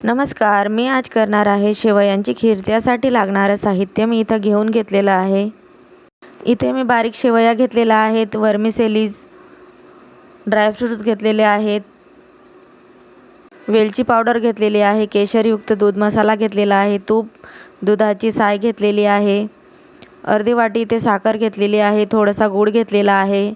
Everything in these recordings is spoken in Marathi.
नमस्कार मी आज करणार आहे शेवयांची खीर. त्यासाठी लागणारं साहित्य मी इथं घेऊन घेतलेलं आहे. इथे मी बारीक शेवया घेतलेल्या आहेत वर्मिसेलीज ड्रायफ्रूट्स घेतलेले आहेत वेलची पावडर घेतलेली आहे केशरयुक्त दूध मसाला घेतलेला आहे तूप दुधाची साय घेतलेली आहे अर्धी वाटी इथे साखर घेतलेली आहे थोडासा गूळ घेतलेला आहे.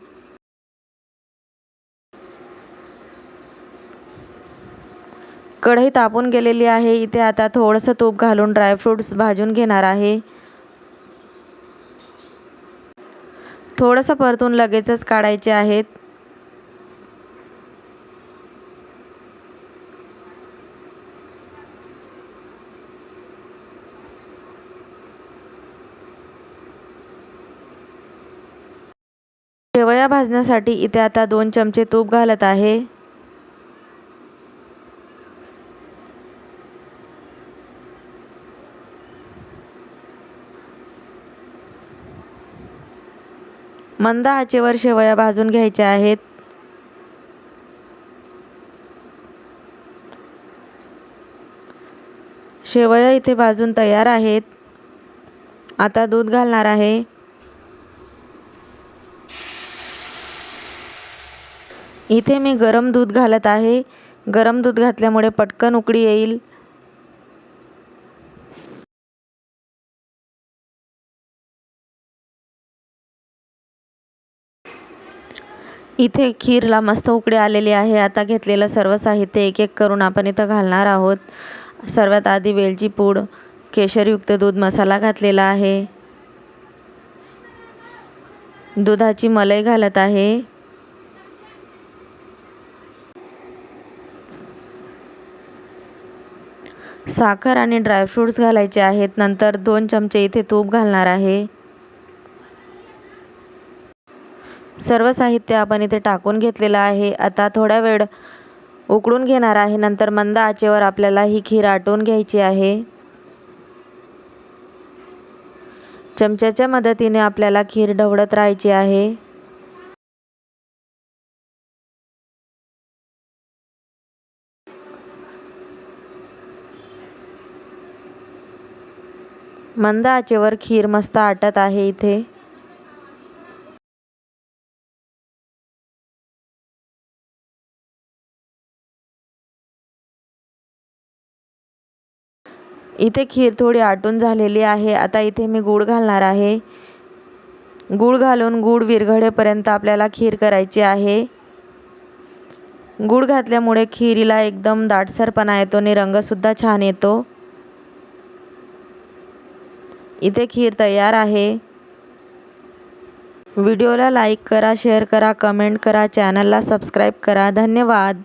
कढई तापून गेलेली आहे. इथे आता थोडंसं तूप घालून ड्रायफ्रूट्स भाजून घेणार आहे. थोडंसं परतून लगेचच काढायचे आहेत. शेवया भाजण्यासाठी इथे आता दोन चमचे तूप घालत आहे. मंद आचेवर शेवया भाजून घ्यायच्या आहेत. शेवया इथे भाजून तयार आहेत. आता दूध घालणार आहे. इथे मी गरम दूध घालत आहे. गरम दूध घातल्यामुळे पटकन उकळी येईल. इथे खीरला मस्त उकळी आलेली आहे. आता घेतलेलं सर्व साहित्य एक एक करून आपण इथं घालणार आहोत. सर्वात आधी वेलची पूड केशरयुक्त दूध मसाला घातलेला आहे. दुधाची मलई घालत आहे. साखर आणि ड्रायफ्रूट्स घालायचे आहेत. नंतर दोन चमचे इथे तूप घालणार आहे. सर्व साहित्य आपण इथे टाकून घेतलेलं आहे. आता थोडा वेळ उकळून घेणार आहे. नंतर मंद आचेवर आपल्याला ही खीर आटवून घ्यायची आहे. चमच्याच्या मदतीने आपल्याला खीर ढवळत राहायची आहे. मंद आचेवर खीर मस्त आटत आहे इथे. इथे खीर थोडी आटून झालेली आहे. आता इथे मी गूळ घालणार आहे. गूळ घालून गूळ विरघळेपर्यंत आपल्याला खीर करायची आहे. गूळ घातल्यामुळे खिरीला एकदम दाटसरपणा येतो आणि रंगसुद्धा छान येतो. इथे खीर तयार आहे. व्हिडिओला लाईक करा शेअर करा कमेंट करा चॅनलला सबस्क्राईब करा. धन्यवाद.